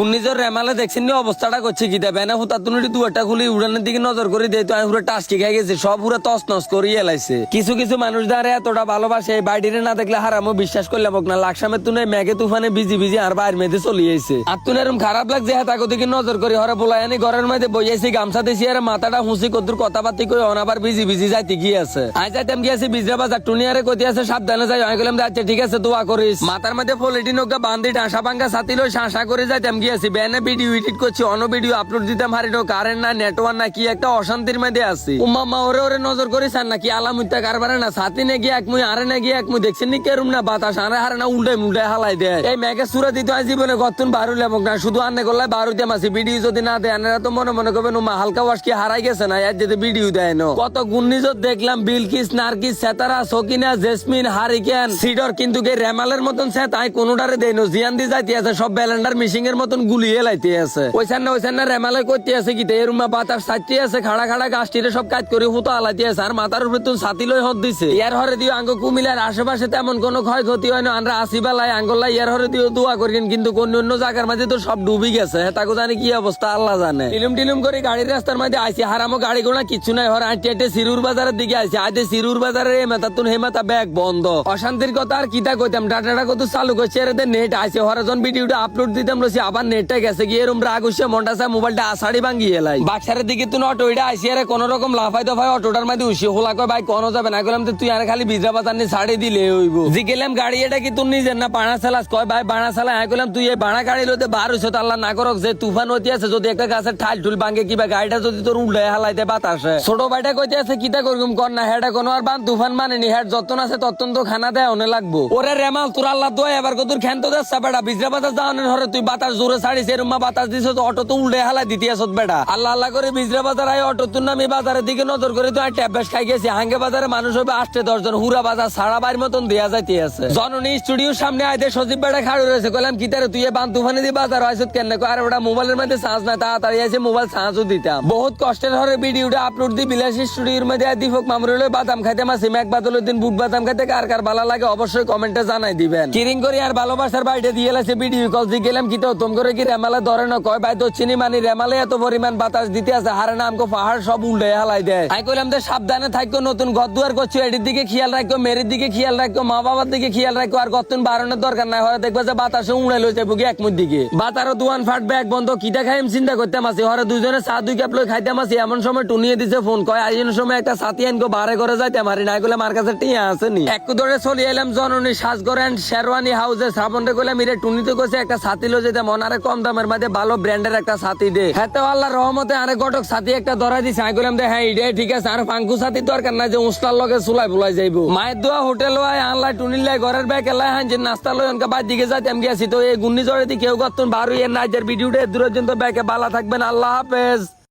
ঘূর্ণিঝড় রেমালে দেখছেন নি অবস্থাটা করছে কি? দেবে না হুতা দুয়ারটা খুলি উড়ানের দিকে নজর করে তো পুরো টাস্কি গেছি, সব পুরো তস নস করিয়ে কিছু কিছু মানুষ দ্বারা এতটা ভালোবাসে, এই বাইরে না দেখলে হারামো বিশ্বাস না। তুনে মেঘে তুফানে বিজি বিজি আর বাইর মেয়েতে আর এরম খারাপ লাগছে হ্যাঁ তাকে দিকে নজর করি, হরে বলাই আনি ঘরের মধ্যে বইয়াছি গামছা দিছি আর মাথাটা হুঁসি কদ্দুর কথাবার্তি কই অনাবার বিজি বিজি যাইতে গিয়েছে আজ যাইতাম গিয়েছি বিজরা বাজার টুনিয়ারে কতি আছে, সাবধানে যাই, আমি গেলাম আচ্ছা ঠিক আছে, দোয়া করিস। মাথার মধ্যে পলিটিন বান্ধি ডাঁসা ভাঙ্গা সাথিল শাঁসা করে যাইতাম গিয়েছি ব্যানে ভিডিও এডিট করছি ভিডিও আপলোড নো কারেন্ট না নেটওয়ার্ক না, কি একটা অশান্তির মধ্যে আছি। উম্মা, মা, ওরে ওরে, নজর করিস আর কারবারে না সাথী গিয়ে এক মুই, আরে না গিয়ে এক মুই নি না বাতাস, আরে হারে না উল্টে মুল্টে হালাই দেয়। এই মেঘে সুরা দিতে হয় জীবনে বারু লেমক না, শুধু আনে করলে বারু ভিডিও যদি না দেয় তো মনে মনে করবেন উমা হালকা ওয়াশ কি হারাই গেছে না, এর যদি ভিডিও দেয় না। কত গুন্নিজত দেখলাম, বিলকিস, নার্কিস, সেতারা, সকিনা, জেসমিন, হারিকেন, সিডর, কিন্তু রেমালের মতন সে তাই কোনোটারে দেয় না, জিয়ান দি যাইতে আছে, সব ব্যালেন্ডার মিশিং এর মতন গুলিয়ে লাইতে আছে। ওইখান না ওইখান না রেমালে করতে আছে কি এর উমা বাতাস সাইতে আছে, খাড়া খাড়া গাছটিরে সব কাজ করে হুতো আলাইতে আছে। আর মাথার উপরে তুন ছাতি লই হত দিছে। ইয়ার হরে দিও আঙ্গ কুমিলার আশেপাশে তেমন কোনো ক্ষয়ক্ষতি হয় না। আমরা আসি বেলায় আঙ্গল্লা ইয়ার হরে দিও দোয়া করেন কিন্তু কোন অন্য জায়গার মাঝে তো সব ডুবি গেছে। তাকে জানি কি অবস্থা, আল্লাহ জানে। টিলুম টিলুম করে গাড়ির রাস্তার মধ্যে আইসি হারামো গাড়ি গোনা কিছু নাই। হর আইটে আইটে সিরুর বাজারের দিকে আইসি আইতে সিরুর বাজারের এ মেতা তুন হেমাতা ব্যাগ বন্ধ। অশান্তির কথা আর কিতা কইতাম? ডাটাটা কত চালু করছে? এর নেট আইসে হরাজন ভিডিওটা আপলোড দিতাম লসি আবার নেটটা গেছে, গিয়ে এরম রাগ হচ্ছে মনটা চা মোবাইলটা আষাঢ়ি ভাঙ্গি এলাই। বাক্সারের দিকে তুন অটো এটা আইসি, আরে কোন রকম লাফাই দফাই অটোটার মধ্যে উসি হোলা কয়, ভাই, কোনো যাবে না। গেলাম তুই আর খালি বিজরা বাজার নিয়ে ছাড়ি দিলে হইব। জি গাড়ি, এটা কি তুই নিজের না বানা চালাস কয়, ভাই, বানা চালা হ্যাঁ গেলাম তুই এই বানা গাড়ি লোতে বার হইছ আল্লাহ না করক যে তুফান হতে আছে, যদি একটা গাছের ঠাল ঠুল ভাঙ্গে কিবা, গাড়িটা যদি তোর উল্টে হালাইতে বাতাসে। ছোট ভাইটা কইতে আছে, কিতা করগুম, কর না, হেডা কোনো আর বান তুফান মানেনি হেড যতন আছে, ততন তো খানা দেয়, অনে লাগবো। ওরে রেমাল, তোর আল্লাহ দোয়া, এবার কত খেন তো যাচ্ছে বেটা, বিজরা বাতাস যাওয়ানোর হরে, তুই বাতাস জোরে ছাড়িস এরম্মা বাতাস দিছ অটো তো উল্টে হালাই দিতে আসত বেটা। আল্লাহ আল্লাহ করে বিজরা বাজার আয় অটো তুই নামি বাজারের দিকে নজর করে তো ট্যাব বেশ খাই গেছি। হাঙ্গে বাজারে মানুষ হবে আসতে দশজন, হুরা বাজার সারা বাড়ির মতন দেয়া যাইতে আছে। জননী স্টুডিওর সামনে আইতে সজীব বেটা খাড়ু রয়েছে। কইলাম, কি তারে, তুই বান তুফানি দিয়ে বাজার আইসত কেন আরে ওটা মোবাইলের মধ্যে চার্জ না তাড়াতাড়ি আছে মোবাইল চার্জও দিতাম। বহুত কষ্টের হরে ভিডিওটা আপলোড দি বিলাসী স্টুডিওর মধ্যে দীপক মামরুল বাদাম খাইতে মাসি মেঘ বাদলের দিন বুট বাদাম খাইতে কার কার ভালো লাগে অবশ্যই কমেন্টে জানাই দিবেন। কিরিং করে আর ভালোবাসার বাইরে দিয়ে এলাছে ভিডিও কল দিয়ে গেলাম, কি তো তোম করে কি রেমালে ধরে না? কয় ভাই, তো চিনি মানি রেমালে এত পরিমাণ বাতাস দিতে আছে, হারে না আমকো পাহাড় সব উল্টে হালাই দেয়। আমি কইলাম যে সাবধানে থাকো নতুন ঘর দুয়ার করছ, এটির দিকে খেয়াল রাখো মেরির দিকে খেয়াল রাখো মা বাবার দিকে খেয়াল রাখো আর গতন বারণের দরকার নাই। হরে দেখবে যে বাতাসে উড়ে লই যাব এক মুখ দিকে। বাতারও দুয়ান ফাটবে, এক বন্ধ। কিটা খাই আমি চিন্তা করতে মাসি? হরে দুজনে চা, দুই কাপ লই খাইতে মাসি, এমন সময় টুনিয়ে দিছে ফোন। কয়, আইন সময় একটা সাথী আনকো বারে করে যাইতে মারি, নাই কইলে আমার কাছে টিয়া আসেনি। এক ধরে চলে এলাম জননী সাজগরেন শেরওয়ানি হাউসে শ্রাবণে কইলাম মিরে টুনিতে কইছে, একটা সাথী লো যেতে মন আরে কম দামের মধ্যে ভালো ব্র্যান্ডের একটা সাথী দে। হ্যাঁ তো আল্লাহ রহমতে আরে গটক সাথী একটা ধরা দিছে। আমি বললাম দে হ্যাঁ এটাই ঠিক আছে। আর পাঙ্কু সাথী দরকার নাই যে উস্তার লগে চুলাই বুলাই যাইব। মায়ের দোয়া হোটেল হয় আনলাই টুনিলাই ঘরের ব্যাগ এলাই হান যে নাস্তা লই অনকা বাদ দিকে যাইতে আমি গেছি। তো এই গুন্নি জড়ে দি কেউ গতন বারুই এর নাইজার ভিডিওটা দূরের জন্য ব্যাগে বালা থাকবেন আল্লাহ হাফেজ।